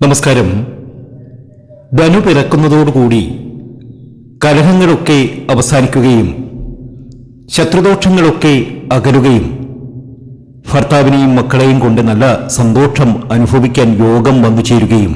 നമസ്കാരം. ധനു പിറക്കുന്നതോടുകൂടി കലഹങ്ങളൊക്കെ അവസാനിക്കുകയും ശത്രുദോഷങ്ങളൊക്കെ അകലുകയും ഭർത്താവിനെയും മക്കളെയും കൊണ്ട് നല്ല സന്തോഷം അനുഭവിക്കാൻ യോഗം വന്നു ചേരുകയും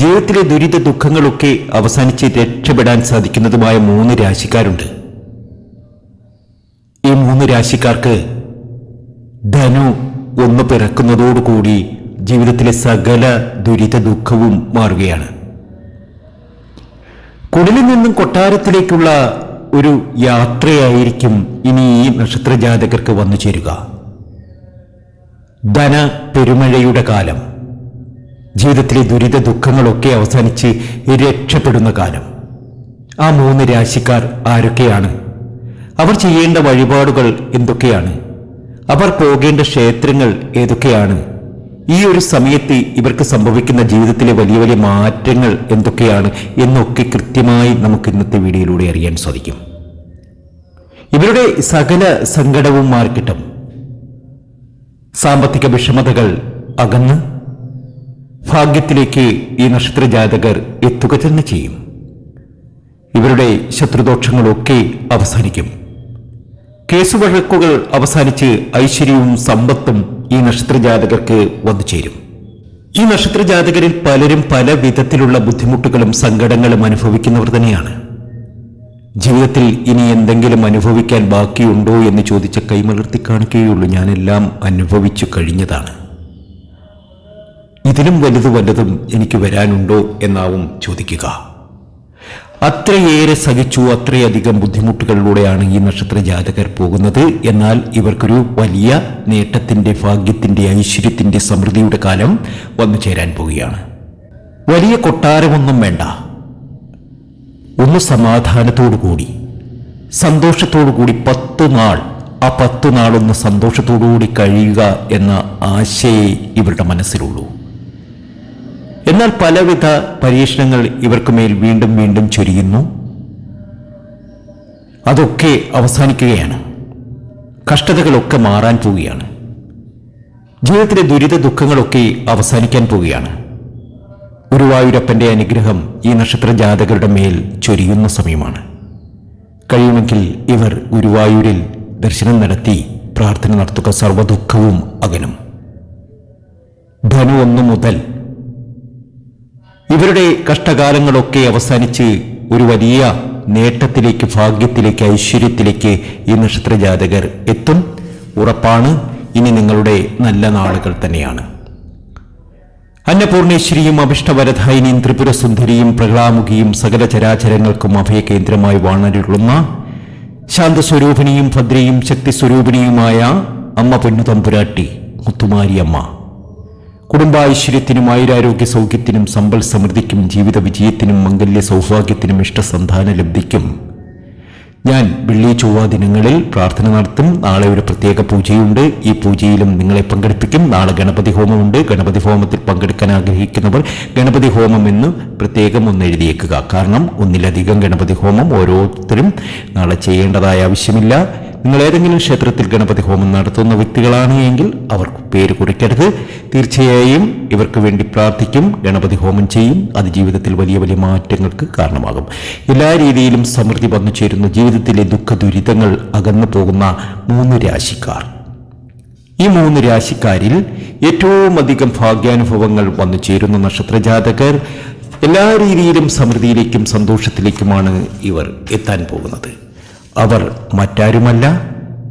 ജീവിതത്തിലെ ദുരിത ദുഃഖങ്ങളൊക്കെ അവസാനിച്ച് രക്ഷപ്പെടാൻ സാധിക്കുന്നതുമായ മൂന്ന് രാശിക്കാരുണ്ട്. ഈ മൂന്ന് രാശിക്കാർക്ക് ധനു ഒന്ന് പിറക്കുന്നതോടുകൂടി ജീവിതത്തിലെ സകല ദുരിത ദുഃഖവും മാറുകയാണ്. കുടലിൽ നിന്നും കൊട്ടാരത്തിലേക്കുള്ള ഒരു യാത്രയായിരിക്കും ഇനി ഈ നക്ഷത്ര ജാതകർക്ക് വന്നു ചേരുക. ധന പെരുമഴയുടെ കാലം ജീവിതത്തിലെ ദുരിത ദുഃഖങ്ങളൊക്കെ അവസാനിച്ച് രക്ഷപ്പെടുന്ന കാലം. ആ മൂന്ന് രാശിക്കാർ ആരൊക്കെയാണ്? അവർ ചെയ്യേണ്ട വഴിപാടുകൾ എന്തൊക്കെയാണ്? അവർ പോകേണ്ട ക്ഷേത്രങ്ങൾ ഏതൊക്കെയാണ്? ഈ ഒരു സമയത്ത് ഇവർക്ക് സംഭവിക്കുന്ന ജീവിതത്തിലെ വലിയ വലിയ മാറ്റങ്ങൾ എന്തൊക്കെയാണ് എന്നൊക്കെ കൃത്യമായി നമുക്ക് ഇന്നത്തെ വീഡിയോയിലൂടെ അറിയാൻ സാധിക്കും. ഇവരുടെ സകല സങ്കടവും മാർക്കിട്ടും സാമ്പത്തിക വിഷമതകൾ അകന്ന് ഭാഗ്യത്തിലേക്ക് ഈ നക്ഷത്ര ജാതകർ എത്തുക തന്നെ ചെയ്യും. ഇവരുടെ ശത്രുദോഷങ്ങളൊക്കെ അവസാനിക്കും. കേസുവഴക്കുകൾ അവസാനിച്ച് ഐശ്വര്യവും സമ്പത്തും ഈ നക്ഷത്രജാതകർക്ക് വന്നു ചേരും ഈ നക്ഷത്ര ജാതകരിൽ പലരും പല വിധത്തിലുള്ള ബുദ്ധിമുട്ടുകളും സങ്കടങ്ങളും അനുഭവിക്കുന്നവർ തന്നെയാണ്. ജീവിതത്തിൽ ഇനി എന്തെങ്കിലും അനുഭവിക്കാൻ ബാക്കിയുണ്ടോ എന്ന് ചോദിച്ച കൈമലർത്തി കാണിക്കുകയുള്ളൂ. ഞാനെല്ലാം അനുഭവിച്ചു കഴിഞ്ഞതാണ്. ഇതിലും വലുത് വലുതും എനിക്ക് വരാനുണ്ടോ എന്നാവും ചോദിക്കുക. അത്രയേറെ സഹിച്ചു അത്രയധികം ബുദ്ധിമുട്ടുകളിലൂടെയാണ് ഈ നക്ഷത്ര ജാതകർ പോകുന്നത്. എന്നാൽ ഇവർക്കൊരു വലിയ നേട്ടത്തിന്റെ ഭാഗ്യത്തിന്റെ ഐശ്വര്യത്തിന്റെ സമൃദ്ധിയുടെ കാലം വന്നു ചേരാൻ പോവുകയാണ്. വലിയ കൊട്ടാരമൊന്നും വേണ്ട. ഒന്ന് സമാധാനത്തോടു കൂടി സന്തോഷത്തോടു കൂടി പത്ത് നാൾ ആ പത്ത് നാളൊന്ന് സന്തോഷത്തോടു കൂടി കഴിയുക എന്ന ആശയെ ഇവരുടെ മനസ്സിലുള്ളൂ. എന്നാൽ പലവിധ പരീക്ഷണങ്ങൾ ഇവർക്ക് മേൽ വീണ്ടും വീണ്ടും ചൊരിയുന്നു. അതൊക്കെ അവസാനിക്കുകയാണ്. കഷ്ടതകളൊക്കെ മാറാൻ പോവുകയാണ്. ജീവിതത്തിലെ ദുരിത ദുഃഖങ്ങളൊക്കെ അവസാനിക്കാൻ പോവുകയാണ്. ഗുരുവായൂരപ്പന്റെ അനുഗ്രഹം ഈ നക്ഷത്ര ജാതകരുടെ മേൽ ചൊരിയുന്ന സമയമാണ്. കഴിയുമെങ്കിൽ ഇവർ ഗുരുവായൂരിൽ ദർശനം നടത്തി പ്രാർത്ഥന നടത്തുക സർവദുഃഖവും അകനും ധനു ഒന്ന് മുതൽ ഇവരുടെ കഷ്ടകാലങ്ങളൊക്കെ അവസാനിച്ച് ഒരു വലിയ നേട്ടത്തിലേക്ക് ഭാഗ്യത്തിലേക്ക് ഐശ്വര്യത്തിലേക്ക് ഈ നക്ഷത്ര ജാതകർ എത്തും. ഉറപ്പാണ് ഇനി നിങ്ങളുടെ നല്ല നാളുകൾ തന്നെയാണ്. അന്നപൂർണേശ്വരിയും അഭിഷ്ടവരധായിനിയും ത്രിപുരസുന്ദരിയും പ്രഹ്ലാമുഖിയും സകല ചരാചരങ്ങൾക്കും അഭയകേന്ദ്രമായി വാണരുളുന്ന ശാന്തസ്വരൂപിണിയും ഭദ്രയും ശക്തിസ്വരൂപിണിയുമായ അമ്മ പൊന്നുതമ്പുരാട്ടി മുത്തുമാരിയമ്മ. കുടുംബാഐശ്വര്യത്തിനും ആയുരാരോഗ്യ സൗഖ്യത്തിനും സമ്പൽ സമൃദ്ധിക്കും ജീവിത വിജയത്തിനും മംഗല്യ സൗഭാഗ്യത്തിനും ഇഷ്ടസന്താന ലബ്ധിക്കും ഞാൻ വെള്ളി ചൊവ്വ ദിനങ്ങളിൽ പ്രാർത്ഥന നടത്തും. നാളെ ഒരു പ്രത്യേക പൂജയുണ്ട്. ഈ പൂജയിലും നിങ്ങളെ പങ്കെടുപ്പിക്കും. നാളെ ഗണപതി ഹോമമുണ്ട്. ഗണപതി ഹോമത്തിൽ പങ്കെടുക്കാൻ ആഗ്രഹിക്കുന്നവർ ഗണപതി ഹോമം എന്ന് പ്രത്യേകം ഒന്ന് എഴുതിയേക്കുക. കാരണം ഒന്നിലധികം ഗണപതി ഹോമം ഓരോരുത്തരും നാളെ ചെയ്യേണ്ടതായ ആവശ്യമില്ല. നിങ്ങൾ ഏതെങ്കിലും ക്ഷേത്രത്തിൽ ഗണപതി ഹോമം നടത്തുന്ന വ്യക്തികളാണ് എങ്കിൽ അവർക്ക് പേര് കുറിക്കരുത്. തീർച്ചയായും ഇവർക്ക് വേണ്ടി പ്രാർത്ഥിക്കും ഗണപതി ഹോമം ചെയ്യും. അത് ജീവിതത്തിൽ വലിയ വലിയ മാറ്റങ്ങൾക്ക് കാരണമാകും. എല്ലാ രീതിയിലും സമൃദ്ധി വന്നു ചേരുന്ന ജീവിതത്തിലെ ദുഃഖ ദുരിതങ്ങൾ അകന്നു പോകുന്ന മൂന്ന് രാശിക്കാർ. ഈ മൂന്ന് രാശിക്കാരിൽ ഏറ്റവും അധികം ഭാഗ്യാനുഭവങ്ങൾ വന്നു ചേരുന്ന നക്ഷത്രജാതകർ എല്ലാ രീതിയിലും സമൃദ്ധിയിലേക്കും സന്തോഷത്തിലേക്കുമാണ് ഇവർ എത്താൻ പോകുന്നത്. അവർ മറ്റാരുമല്ല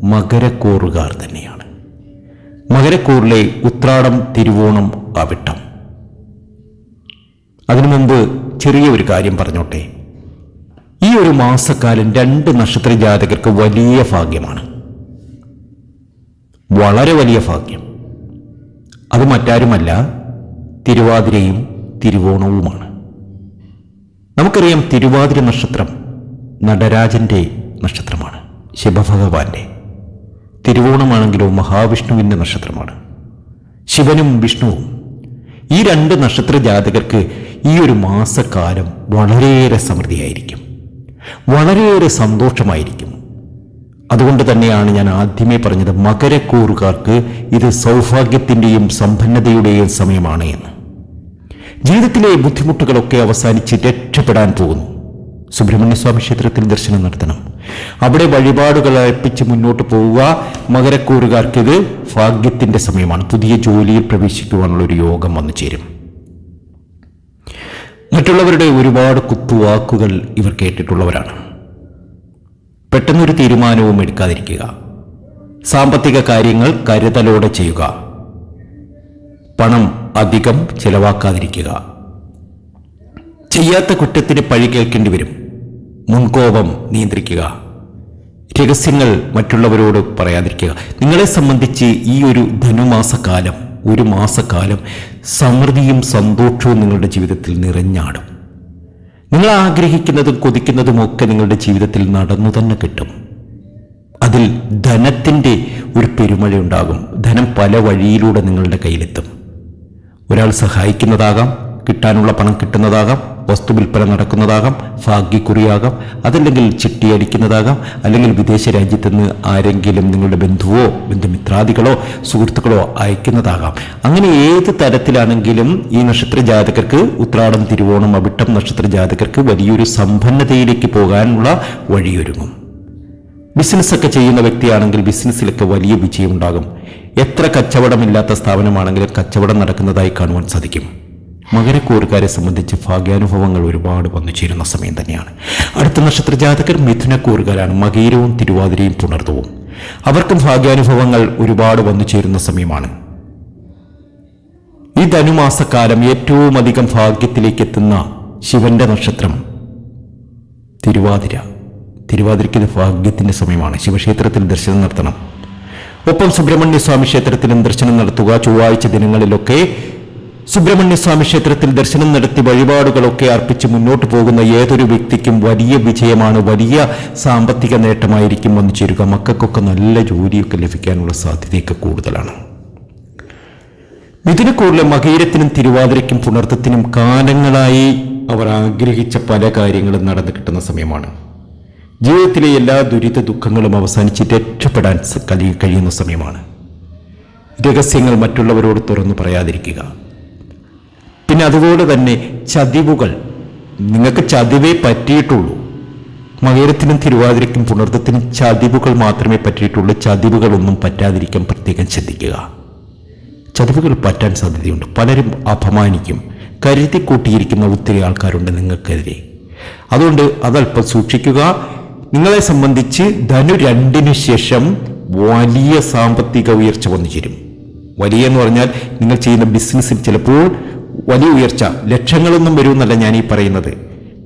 മകരക്കൂറുകാർ തന്നെയാണ്. മകരക്കൂറിലെ ഉത്രാടം തിരുവോണം അവിട്ടം. അതിനു മുമ്പ് ചെറിയ ഒരു കാര്യം പറഞ്ഞോട്ടെ. ഈ ഒരു മാസക്കാലം രണ്ട് നക്ഷത്ര ജാതകർക്ക് വലിയ ഭാഗ്യമാണ്. വളരെ വലിയ ഭാഗ്യം. അത് മറ്റാരുമല്ല തിരുവാതിരയും തിരുവോണവുമാണ്. നമുക്കറിയാം തിരുവാതിര നക്ഷത്രം നടരാജന്റെ നക്ഷത്രമാണ്. ശിവഭഗവാന്റെ. തിരുവോണമാണെങ്കിലോ മഹാവിഷ്ണുവിന്റെ നക്ഷത്രമാണ്. ശിവനും വിഷ്ണുവും. ഈ രണ്ട് നക്ഷത്ര ജാതകർക്ക് ഈ ഒരു മാസക്കാലം വളരെയേറെ സമൃദ്ധിയായിരിക്കും. വളരെയേറെ സന്തോഷമായിരിക്കും. അതുകൊണ്ട് തന്നെയാണ് ഞാൻ ആദ്യമേ പറഞ്ഞത് മകരക്കൂറുകാർക്ക് ഇത് സൗഭാഗ്യത്തിന്റെയും സമ്പന്നതയുടെയും സമയമാണ് എന്ന്. ജീവിതത്തിലെ ബുദ്ധിമുട്ടുകളൊക്കെ അവസാനിച്ച് രക്ഷപ്പെടാൻ പോകുന്നു. സുബ്രഹ്മണ്യസ്വാമി ക്ഷേത്രത്തിൽ ദർശനം നടത്തണം. അവിടെ വഴിപാടുകൾ അർപ്പിച്ച് മുന്നോട്ട് പോവുക. മകരക്കൂറുകാർക്കിത് ഭാഗ്യത്തിന്റെ സമയമാണ്. പുതിയ ജോലിയിൽ പ്രവേശിക്കുവാനുള്ള ഒരു യോഗം വന്നു ചേരും. മറ്റുള്ളവരുടെ ഒരുപാട് കുത്തുവാക്കുകൾ ഇവർ കേട്ടിട്ടുള്ളവരാണ്. പെട്ടെന്നൊരു തീരുമാനവും എടുക്കാതിരിക്കുക. സാമ്പത്തിക കാര്യങ്ങൾ കരുതലോടെ ചെയ്യുക. പണം അധികം ചെലവാക്കാതിരിക്കുക. ചെയ്യാത്ത കുറ്റത്തിന് പഴി കേൾക്കേണ്ടി വരും. മുൻകോപം നിയന്ത്രിക്കുക. രഹസ്യങ്ങൾ മറ്റുള്ളവരോട് പറയാതിരിക്കുക. നിങ്ങളെ സംബന്ധിച്ച് ഈ ഒരു ധനുമാസക്കാലം ഒരു മാസക്കാലം സമൃദ്ധിയും സന്തോഷവും നിങ്ങളുടെ ജീവിതത്തിൽ നിറഞ്ഞാടും. നിങ്ങൾ ആഗ്രഹിക്കുന്നതും കൊതിക്കുന്നതും ഒക്കെ നിങ്ങളുടെ ജീവിതത്തിൽ നടന്നു തന്നെ കിട്ടും. അതിൽ ധനത്തിന്റെ ഒരു പെരുമഴ ഉണ്ടാകും. ധനം പല വഴിയിലൂടെ നിങ്ങളുടെ കയ്യിലെത്തും. ഒരാൾ സഹായിക്കുന്നതാകാം കിട്ടാനുള്ള പണം കിട്ടുന്നതാകാം വസ്തു വിൽപ്പന നടക്കുന്നതാകാം ഭാഗ്യക്കുറിയാകാം അതല്ലെങ്കിൽ ചിട്ടി അടിക്കുന്നതാകാം അല്ലെങ്കിൽ വിദേശ രാജ്യത്ത് നിന്ന് ആരെങ്കിലും നിങ്ങളുടെ ബന്ധുവോ ബന്ധുമിത്രാദികളോ സുഹൃത്തുക്കളോ അയക്കുന്നതാകാം. അങ്ങനെ ഏത് തരത്തിലാണെങ്കിലും ഈ നക്ഷത്ര ജാതകർക്ക് ഉത്രാടം തിരുവോണം അവിട്ടം നക്ഷത്ര ജാതകർക്ക് വലിയൊരു സമ്പന്നതയിലേക്ക് പോകാനുള്ള വഴിയൊരുങ്ങും. ബിസിനസ്സൊക്കെ ചെയ്യുന്ന വ്യക്തിയാണെങ്കിൽ ബിസിനസ്സിലൊക്കെ വലിയ വിജയം ഉണ്ടാകും എത്ര കച്ചവടമില്ലാത്ത സ്ഥാപനമാണെങ്കിലും കച്ചവടം നടക്കുന്നതായി കാണുവാൻ സാധിക്കും. മകരക്കൂറുകാരെ സംബന്ധിച്ച് ഭാഗ്യാനുഭവങ്ങൾ ഒരുപാട് വന്നു ചേരുന്ന സമയം തന്നെയാണ്. അടുത്ത നക്ഷത്ര ജാതകർ മിഥുനക്കൂറുകാരാണ്. മകീരവും തിരുവാതിരയും പുണർത്തവും അവർക്കും ഭാഗ്യാനുഭവങ്ങൾ ഒരുപാട് വന്നു ചേരുന്ന സമയമാണ്. ഈ ധനുമാസക്കാലം ഏറ്റവും അധികം ഭാഗ്യത്തിലേക്ക് എത്തുന്ന ശിവന്റെ നക്ഷത്രം തിരുവാതിര. തിരുവാതിരയ്ക്ക് ഇത് സമയമാണ്. ശിവക്ഷേത്രത്തിൽ ദർശനം നടത്തണം. ഒപ്പം സുബ്രഹ്മണ്യ സ്വാമി ക്ഷേത്രത്തിലും ദർശനം നടത്തുക. ചൊവ്വാഴ്ച ദിനങ്ങളിലൊക്കെ സുബ്രഹ്മണ്യ സ്വാമി ക്ഷേത്രത്തിൽ ദർശനം നടത്തി വഴിപാടുകളൊക്കെ അർപ്പിച്ച് മുന്നോട്ട് പോകുന്ന ഏതൊരു വ്യക്തിക്കും വലിയ വിജയമാണ് വലിയ സാമ്പത്തിക നേട്ടമായിരിക്കും വന്നു ചേരുക. മക്കൾക്കൊക്കെ നല്ല ജോലിയൊക്കെ ലഭിക്കാനുള്ള സാധ്യതയൊക്കെ കൂടുതലാണ്. മിഥുനക്കൂറിലെ മകീരത്തിനും തിരുവാതിരയ്ക്കും പുണർത്തത്തിനും കാലങ്ങളായി അവർ ആഗ്രഹിച്ച പല കാര്യങ്ങളും നടന്നു കിട്ടുന്ന സമയമാണ്. ജീവിതത്തിലെ എല്ലാ ദുരിത ദുഃഖങ്ങളും അവസാനിച്ച് രക്ഷപ്പെടാൻ കഴിയുന്ന സമയമാണ്. രഹസ്യങ്ങൾ മറ്റുള്ളവരോട് തുറന്നു പറയാതിരിക്കുക. പിന്നെ അതുപോലെ തന്നെ ചതിവുകൾ. നിങ്ങൾക്ക് ചതിവേ പറ്റിയിട്ടുള്ളൂ. മകരത്തിനും തിരുവാതിരയ്ക്കും പുണർത്തത്തിനും ചതിവുകൾ മാത്രമേ പറ്റിയിട്ടുള്ളൂ. ചതിവുകളൊന്നും പറ്റാതിരിക്കാൻ പ്രത്യേകം ശ്രദ്ധിക്കുക. ചതിവുകൾ പറ്റാൻ സാധ്യതയുണ്ട്. പലരും അപമാനിക്കും. കരുതി കൂട്ടിയിരിക്കുന്ന ഒത്തിരി ആൾക്കാരുണ്ട് നിങ്ങൾക്കെതിരെ. അതുകൊണ്ട് അതല്പം സൂക്ഷിക്കുക. നിങ്ങളെ സംബന്ധിച്ച് ധനു രണ്ടിനു ശേഷം വലിയ സാമ്പത്തിക ഉയർച്ച വന്നു ചേരും വലിയ എന്ന് പറഞ്ഞാൽ നിങ്ങൾ ചെയ്യുന്ന ബിസിനസ്സിൽ ചിലപ്പോൾ വലിയ ഉയർച്ച ലക്ഷങ്ങളൊന്നും വരുമെന്നല്ല ഞാൻ ഈ പറയുന്നത്.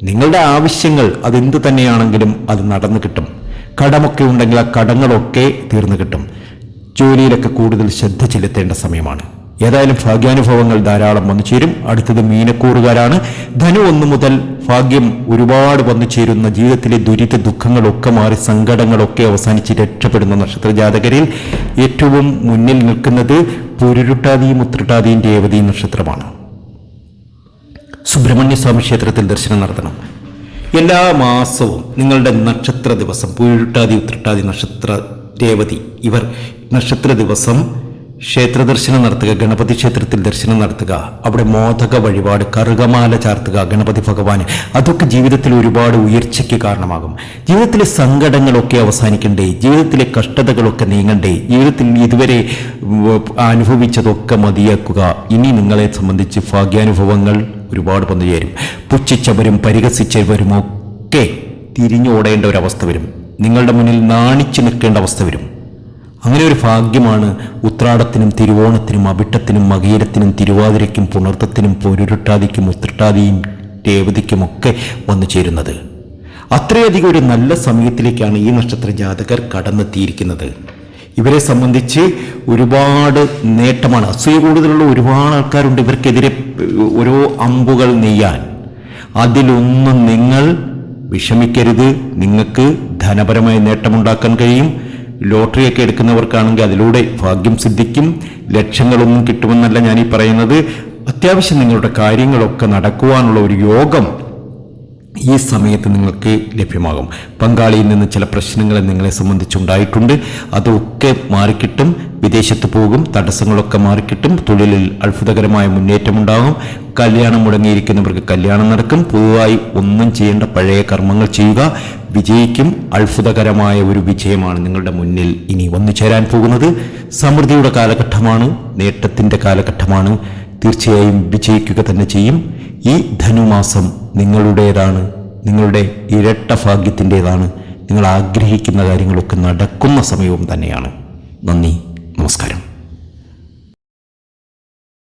നിങ്ങളുടെ ആവശ്യങ്ങൾ അതെന്ത് തന്നെയാണെങ്കിലും അത് നടന്നു കിട്ടും. കടമൊക്കെ ഉണ്ടെങ്കിൽ ആ കടങ്ങളൊക്കെ തീർന്നു കിട്ടും. ജോലിയിലൊക്കെ കൂടുതൽ ശ്രദ്ധ ചെലുത്തേണ്ട സമയമാണ്. ഏതായാലും ഭാഗ്യാനുഭവങ്ങൾ ധാരാളം വന്നു ചേരും. അടുത്തത് മീനക്കൂറുകാരാണ്. ധനു ഒന്നു മുതൽ ഭാഗ്യം ഒരുപാട് വന്നു ചേരുന്ന ജീവിതത്തിലെ ദുരിത ദുഃഖങ്ങളൊക്കെ മാറി സങ്കടങ്ങളൊക്കെ അവസാനിച്ച് രക്ഷപ്പെടുന്ന നക്ഷത്ര ജാതകരിൽ ഏറ്റവും മുന്നിൽ നിൽക്കുന്നത് പൊരുരുട്ടാതിയും ഉത്രട്ടാതിയും രേവതി നക്ഷത്രമാണ്. സുബ്രഹ്മണ്യ സ്വാമി ക്ഷേത്രത്തിൽ ദർശനം നടത്തണം. എല്ലാ മാസവും നിങ്ങളുടെ നക്ഷത്ര ദിവസം പൂഴിട്ടാതി ഉത്രട്ടാതി നക്ഷത്ര രേവതി ഇവർ നക്ഷത്ര ദിവസം ക്ഷേത്ര ദർശനം നടത്തുക ഗണപതി ക്ഷേത്രത്തിൽ ദർശനം നടത്തുക അവിടെ മോദക വഴിപാട് കറുകമാല ചാർത്തുക ഗണപതി ഭഗവാന്. അതൊക്കെ ജീവിതത്തിൽ ഒരുപാട് ഉയർച്ചയ്ക്ക് കാരണമാകും. ജീവിതത്തിലെ സങ്കടങ്ങളൊക്കെ അവസാനിക്കണ്ടേ? ജീവിതത്തിലെ കഷ്ടതകളൊക്കെ നീങ്ങണ്ടേ? ജീവിതത്തിൽ ഇതുവരെ അനുഭവിച്ചതൊക്കെ മതിയാക്കുക. ഇനി നിങ്ങളെ സംബന്ധിച്ച് ഭാഗ്യാനുഭവങ്ങൾ ഒരുപാട് വന്നു ചേരും. പുച്ഛിച്ചവരും പരിഹസിച്ചവരും ഒക്കെ തിരിഞ്ഞോടേണ്ട ഒരവസ്ഥ വരും. നിങ്ങളുടെ മുന്നിൽ നാണിച്ചു നിൽക്കേണ്ട അവസ്ഥ വരും. അങ്ങനെ ഒരു ഭാഗ്യമാണ് ഉത്രാടത്തിനും തിരുവോണത്തിനും അവിട്ടത്തിനും മകീരത്തിനും തിരുവാതിരയ്ക്കും പുണർത്തത്തിനും പൊരുരുട്ടാതിക്കും ഉത്രട്ടാതിയും രേവതിക്കും ഒക്കെ വന്നു ചേരുന്നത്. അത്രയധികം ഒരു നല്ല സമയത്തിലേക്കാണ് ഈ നക്ഷത്ര ജാതകർ കടന്നെത്തിയിരിക്കുന്നത്. ഇവരെ സംബന്ധിച്ച് ഒരുപാട് നേട്ടമാണ്. അസൂയ കൂടുതലുള്ള ഒരുപാട് ആൾക്കാരുണ്ട് ഇവർക്കെതിരെ ഓരോ അമ്പുകൾ നെയ്യാൻ. അതിലൊന്നും നിങ്ങൾ വിഷമിക്കരുത്. നിങ്ങൾക്ക് ധനപരമായ നേട്ടമുണ്ടാക്കാൻ കഴിയും. ലോട്ടറിയൊക്കെ എടുക്കുന്നവർക്കാണെങ്കിൽ അതിലൂടെ ഭാഗ്യം സിദ്ധിക്കും. ലക്ഷങ്ങളൊന്നും കിട്ടുമെന്നല്ല ഞാൻ ഈ പറയുന്നത്. അത്യാവശ്യം നിങ്ങളുടെ കാര്യങ്ങളൊക്കെ നടക്കുവാനുള്ള ഒരു യോഗം ഈ സമയത്ത് നിങ്ങൾക്ക് ലഭ്യമാകും. പങ്കാളിയിൽ നിന്ന് ചില പ്രശ്നങ്ങൾ നിങ്ങളെ സംബന്ധിച്ചുണ്ടായിട്ടുണ്ട്. അതൊക്കെ മാറിക്കിട്ടും വിദേശത്ത് പോകും തടസ്സങ്ങളൊക്കെ മാറിക്കിട്ടും തൊഴിലിൽ അത്ഭുതകരമായ മുന്നേറ്റമുണ്ടാകും കല്യാണം മുടങ്ങിയിരിക്കുന്നവർക്ക് കല്യാണം നടക്കും. പൊതുവായി ഒന്നും ചെയ്യേണ്ട പഴയ കർമ്മങ്ങൾ ചെയ്യുക വിജയിക്കും. അത്ഭുതകരമായ ഒരു വിജയമാണ് നിങ്ങളുടെ മുന്നിൽ ഇനി വന്നു ചേരാൻ പോകുന്നത്. സമൃദ്ധിയുടെ കാലഘട്ടമാണ് നേട്ടത്തിന്റെ കാലഘട്ടമാണ്. തീർച്ചയായും വിജയിക്കുക തന്നെ ചെയ്യും. ഈ ധനുമാസം നിങ്ങളുടേതാണ് നിങ്ങളുടെ ഇരട്ട ഭാഗ്യത്തിന്റെതാണ്. നിങ്ങൾ ആഗ്രഹിക്കുന്ന കാര്യങ്ങളൊക്കെ നടക്കുന്ന സമയവും തന്നെയാണ്. നന്ദി നമസ്കാരം.